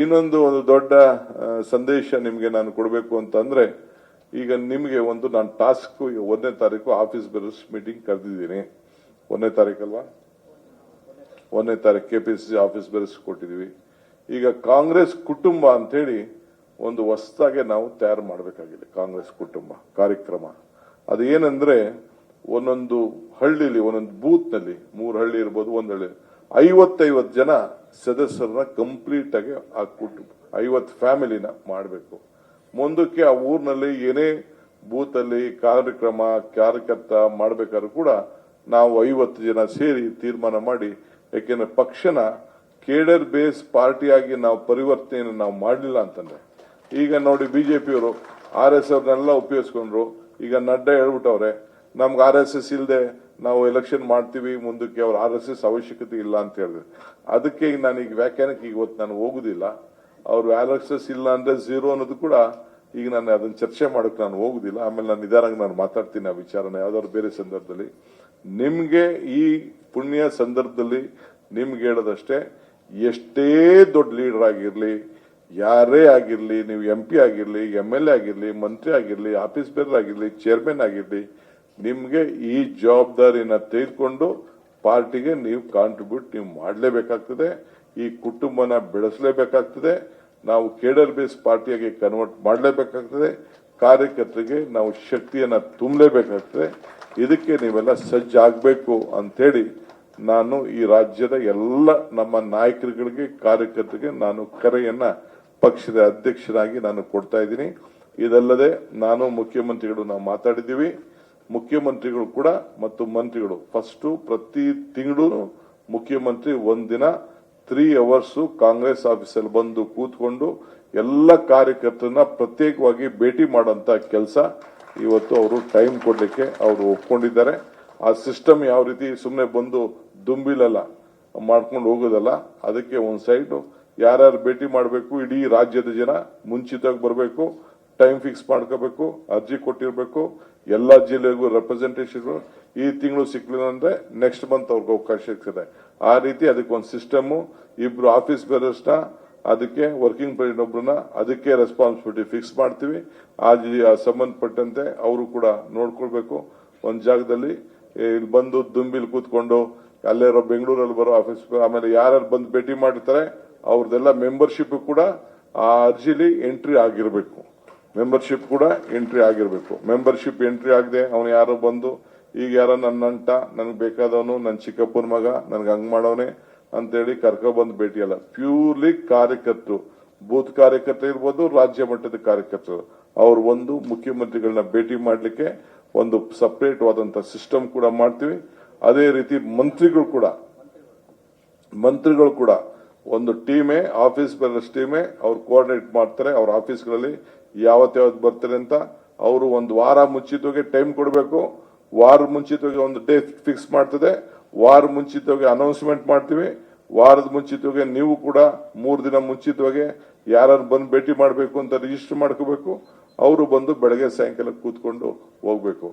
ಇನ್ನೊಂದು ಒಂದು ದೊಡ್ಡ ಸಂದೇಶ ನಿಮಗೆ ನಾನು ಕೊಡಬೇಕು ಅಂತಂದ್ರೆ, ಈಗ ನಿಮಗೆ ಒಂದು ನಾನು ಟಾಸ್ಕ್ ಒಂದನೇ ತಾರೀಕು ಆಫೀಸ್ ಬೇರರ್ಸ್ ಮೀಟಿಂಗ್ ಕರೆದಿದ್ದೀನಿ. ಒಂದನೇ ತಾರೀಕಲ್ವಾ ಒಂದನೇ ತಾರೀಕು ಸಿ ಆಫೀಸ್ ಬೇರರ್ಸ್ ಕೊಟ್ಟಿದ್ದೀವಿ ಈಗ ಕಾಂಗ್ರೆಸ್ ಕುಟುಂಬ ಅಂತೇಳಿ ಒಂದು ಹೊಸದಾಗೆ ನಾವು ತಯಾರು ಮಾಡಬೇಕಾಗಿದೆ ಕಾಂಗ್ರೆಸ್ ಕುಟುಂಬ ಕಾರ್ಯಕ್ರಮ. ಅದು ಏನಂದ್ರೆ ಒಂದೊಂದು ಹಳ್ಳಿಲಿ, ಒಂದೊಂದು ಬೂತ್ನಲ್ಲಿ, ಮೂರು ಹಳ್ಳಿ ಇರ್ಬೋದು, ಒಂದು ಹಳ್ಳಿ. ಐವತ್ತೈವತ್ತು ಜನ ಸದಸ್ಯರನ್ನ ಕಂಪ್ಲೀಟ್ ಆಗಿ ಆ ಕುಟುಂಬ ಐವತ್ತು ಫ್ಯಾಮಿಲಿನ ಮಾಡಬೇಕು. ಮುಂದಕ್ಕೆ ಆ ಊರಿನಲ್ಲಿ ಏನೇ ಬೂತ್ ಅಲ್ಲಿ ಕಾರ್ಯಕ್ರಮ, ಕಾರ್ಯಕರ್ತ ಮಾಡಬೇಕಾದ್ರೂ ಕೂಡ ನಾವು ಐವತ್ತು ಜನ ಸೇರಿ ತೀರ್ಮಾನ ಮಾಡಿ ಯಾಕೆಂದ್ರೆ ಪಕ್ಷನ ಕೇಡರ್ ಬೇಸ್ ಪಾರ್ಟಿಯಾಗಿ ನಾವು ಪರಿವರ್ತನೆಯನ್ನು ನಾವು ಮಾಡಲಿಲ್ಲ ಅಂತಂದ್ರೆ, ಈಗ ನೋಡಿ ಬಿಜೆಪಿಯವರು ಆರ್ ಎಸ್ ಅವ್ರನ್ನೆಲ್ಲ ಉಪಯೋಗಿಸ್ಕೊಂಡ್ರು. ಈಗ ನಡ್ಡಾ ಹೇಳ್ಬಿಟ್ಟವ್ರೆ ನಮ್ಗೆ ಆರ್ ಎಸ್ ಎಸ್ ಇಲ್ಲದೆ ನಾವು ಎಲೆಕ್ಷನ್ ಮಾಡ್ತೀವಿ, ಮುಂದಕ್ಕೆ ಅವ್ರ ಆರ್ ಎಸ್ ಎಸ್ ಅವಶ್ಯಕತೆ ಇಲ್ಲ ಅಂತ ಹೇಳಿದ್ರು. ಅದಕ್ಕೆ ಈಗ ನಾನು ಈಗ ವ್ಯಾಖ್ಯಾನಕ್ಕೆ ಈಗ ಇವತ್ತು ನಾನು ಹೋಗುದಿಲ್ಲ. ಅವ್ರು ಆರ್ ಎಸ್ ಇಲ್ಲ ಅಂದ್ರೆ ಝೀರೋ ಅನ್ನೋದು ಕೂಡ ಈಗ ನಾನು ಅದನ್ನ ಚರ್ಚೆ ಮಾಡಕ್ಕೆ ನಾನು ಹೋಗುದಿಲ್ಲ. ಆಮೇಲೆ ನಾನು ನಿಧಾನಕ್ಕೆ ನಾನು ಮಾತಾಡ್ತೀನಿ ಆ ವಿಚಾರನ ಯಾವ್ದಾದ್ರು ಬೇರೆ ಸಂದರ್ಭದಲ್ಲಿ. ನಿಮ್ಗೆ ಈ ಪುಣ್ಯ ಸಂದರ್ಭದಲ್ಲಿ ನಿಮ್ಗೆ ಹೇಳೋದಷ್ಟೇ, ಎಷ್ಟೇ ದೊಡ್ಡ ಲೀಡರ್ ಆಗಿರ್ಲಿ, ಯಾರೇ ಆಗಿರ್ಲಿ, ನೀವು ಎಂ ಪಿ ಆಗಿರ್ಲಿ ಎಂ ಎಲ್ ಎ ಆಗಿರ್ಲಿ, ಮಂತ್ರಿ ಆಗಿರ್ಲಿ ಆಫೀಸ್ ಬೇರೆ ಆಗಿರ್ಲಿ ಚೇರ್ಮನ್ ಆಗಿರ್ಲಿ ನಿಮ್ಗೆ ಈ ಜವಾಬ್ದಾರಿನ ತೆಗೆದುಕೊಂಡು ಪಾರ್ಟಿಗೆ ನೀವು ಕಾಂಟ್ರಿಬ್ಯೂಟ್ ನೀವು ಮಾಡಲೇಬೇಕಾಗ್ತದೆ, ಈ ಕುಟುಂಬನ ಬೆಳೆಸಲೇಬೇಕಾಗ್ತದೆ, ನಾವು ಕೇಡರ್ ಬೇಸ್ ಪಾರ್ಟಿಯಾಗಿ ಕನ್ವರ್ಟ್ ಮಾಡಲೇಬೇಕಾಗ್ತದೆ, ಕಾರ್ಯಕರ್ತರಿಗೆ ನಾವು ಶಕ್ತಿಯನ್ನು ತುಂಬಲೇಬೇಕಾಗ್ತದೆ, ಇದಕ್ಕೆ ನೀವೆಲ್ಲ ಸಜ್ಜಾಗಬೇಕು ಅಂತೇಳಿ ನಾನು ಈ ರಾಜ್ಯದ ಎಲ್ಲ ನಮ್ಮ ನಾಯಕರುಗಳಿಗೆ, ಕಾರ್ಯಕರ್ತರಿಗೆ ನಾನು ಕರೆಯನ್ನ ಪಕ್ಷದ ಅಧ್ಯಕ್ಷರಾಗಿ ನಾನು ಕೊಡ್ತಾ ಇದ್ದೀನಿ. ಇದಲ್ಲದೆ ನಾನು ಮುಖ್ಯಮಂತ್ರಿಗಳು ನಾವು ಮಾತಾಡಿದ್ದೀವಿ. ಮುಖ್ಯಮಂತ್ರಿಗಳು ಕೂಡ ಮತ್ತು ಮಂತ್ರಿಗಳು. ಫಸ್ಟ್ ಪ್ರತಿ ತಿಂಗಳು ಮುಖ್ಯಮಂತ್ರಿ ಒಂದಿನ ತ್ರೀ ಅವರ್ಸ್ ಕಾಂಗ್ರೆಸ್ ಆಫೀಸಲ್ಲಿ ಬಂದು ಕೂತ್ಕೊಂಡು ಎಲ್ಲ ಕಾರ್ಯಕರ್ತರನ್ನ ಪ್ರತ್ಯೇಕವಾಗಿ ಭೇಟಿ ಮಾಡುವಂತ ಕೆಲಸ ಇವತ್ತು ಅವರು ಟೈಮ್ ಕೊಡಲಿಕ್ಕೆ ಅವರು ಒಪ್ಕೊಂಡಿದ್ದಾರೆ. ಆ ಸಿಸ್ಟಮ್ ಯಾವ ರೀತಿ ಸುಮ್ಮನೆ ಬಂದು ದುಂಬಿಲಲ್ಲ, ಮಾಡ್ಕೊಂಡು ಹೋಗೋದಲ್ಲ, ಅದಕ್ಕೆ ಒಂದು ಸೈಡ್ ಯಾರ್ಯಾರು ಭೇಟಿ ಮಾಡಬೇಕು, ಇಡೀ ರಾಜ್ಯದ ಜನ ಮುಂಚಿತವಾಗಿ ಬರಬೇಕು ಟೈಮ್ ಫಿಕ್ಸ್ ಮಾಡ್ಕೋಬೇಕು, ಅರ್ಜಿ ಕೊಟ್ಟಿರಬೇಕು, ಎಲ್ಲಾ ಜಿಲ್ಲೆಗೂ ರೆಪ್ರೆಸೆಂಟೇಷನ್ ಈ ತಿಂಗಳು ಸಿಕ್ಲಿಲ್ಲ ಅಂದ್ರೆ ನೆಕ್ಸ್ಟ್ ಮಂತ್ ಅವ್ರಿಗೆ ಅವಕಾಶ ಸಿಗ್ತದೆ. ಆ ರೀತಿ ಅದಕ್ಕೆ ಒಂದು ಸಿಸ್ಟಮ್ ಇಬ್ರು ಆಫೀಸ್ ಬೇರರ್ಸ್ನ ಅದಕ್ಕೆ ವರ್ಕಿಂಗ್ ಪ್ರೆಸಿಡೆಂಟ್ ಒಬ್ಬರನ್ನ ಅದಕ್ಕೆ ರೆಸ್ಪಾನ್ಸಿಬಿಲಿಟಿ ಫಿಕ್ಸ್ ಮಾಡ್ತೀವಿ. ಆ ಸಂಬಂಧಪಟ್ಟಂತೆ ಅವರು ಕೂಡ ನೋಡ್ಕೊಳ್ಬೇಕು. ಒಂದ್ ಜಾಗದಲ್ಲಿ ಇಲ್ಲಿ ಬಂದು ದುಂಬಿಲ್ ಕೂತ್ಕೊಂಡು, ಅಲ್ಲೇ ಇರೋ ಬೆಂಗಳೂರಲ್ಲಿ ಬರೋ ಆಫೀಸ್ ಆಮೇಲೆ ಯಾರ್ಯಾರು ಬಂದು ಭೇಟಿ ಮಾಡಿರ್ತಾರೆ ಅವ್ರದ್ದೆಲ್ಲ ಮೆಂಬರ್ಶಿಪ್ ಕೂಡ ಆ ಅರ್ಜಿಲಿ ಎಂಟ್ರಿ ಆಗಿರ್ಬೇಕು. ಮೆಂಬರ್ಶಿಪ್ ಕೂಡ ಎಂಟ್ರಿ ಆಗಿರಬೇಕು. ಮೆಂಬರ್ಶಿಪ್ ಎಂಟ್ರಿ ಆಗದೆ ಅವನು ಯಾರೋ ಬಂದು, ಈಗ ಯಾರೋ ನನ್ನ ನಂಟ, ನನಗೆ ಬೇಕಾದವನು ನನ್ನ ಚಿಕ್ಕಪ್ಪನ ಮಗ, ನನಗೆ ಹಂಗ್ ಅಂತ ಅಂತೇಳಿ ಕರ್ಕೊ ಬಂದು ಭೇಟಿಯಲ್ಲ ಪ್ಯೂರ್ಲಿ ಕಾರ್ಯಕರ್ತರು. ಬೂತ್ ಕಾರ್ಯಕರ್ತರು ಇರ್ಬೋದು, ರಾಜ್ಯ ಮಟ್ಟದ ಕಾರ್ಯಕರ್ತರು. ಅವ್ರು ಒಂದು ಮುಖ್ಯಮಂತ್ರಿಗಳನ್ನ ಭೇಟಿ ಮಾಡಲಿಕ್ಕೆ ಒಂದು ಸಪರೇಟ್ ವಾದಂತ ಸಿಸ್ಟಮ್ ಕೂಡ ಮಾಡ್ತೀವಿ. ಅದೇ ರೀತಿ ಮಂತ್ರಿಗಳು ಕೂಡ. ಮಂತ್ರಿಗಳು ಕೂಡ ಒಂದು ಟೀಮೇ, ಆಫೀಸ್ ಬ್ಯಾಲೆನ್ಸ್ ಟೀಮೇ ಅವ್ರು ಕೋಆರ್ಡಿನೇಟ್ ಮಾಡ್ತಾರೆ, ಅವ್ರ ಆಫೀಸ್ಗಳಲ್ಲಿ ಯಾವತ್ತು ಯಾವತ್ತು ಬರ್ತಾರೆ ಅಂತ ಅವರು ಒಂದು ವಾರ ಮುಂಚಿತವಾಗಿ ಟೈಮ್ ಕೊಡಬೇಕು. ವಾರ ಮುಂಚಿತವಾಗಿ ಒಂದು ಡೇ ಫಿಕ್ಸ್ ಮಾಡ್ತದೆ. ವಾರ ಮುಂಚಿತವಾಗಿ ಅನೌನ್ಸ್ಮೆಂಟ್ ಮಾಡ್ತೀವಿ. ವಾರದ ಮುಂಚಿತವಾಗಿ ನೀವು ಕೂಡ ಮೂರು ದಿನ ಮುಂಚಿತವಾಗಿ ಯಾರು ಬಂದು ಭೇಟಿ ಮಾಡಬೇಕು ಅಂತ ರಿಜಿಸ್ಟರ್ ಮಾಡ್ಕೋಬೇಕು. ಅವರು ಬಂದು ಬೆಳಗ್ಗೆ ಸಾಯಂಕಾಲ ಕೂತ್ಕೊಂಡು ಹೋಗ್ಬೇಕು.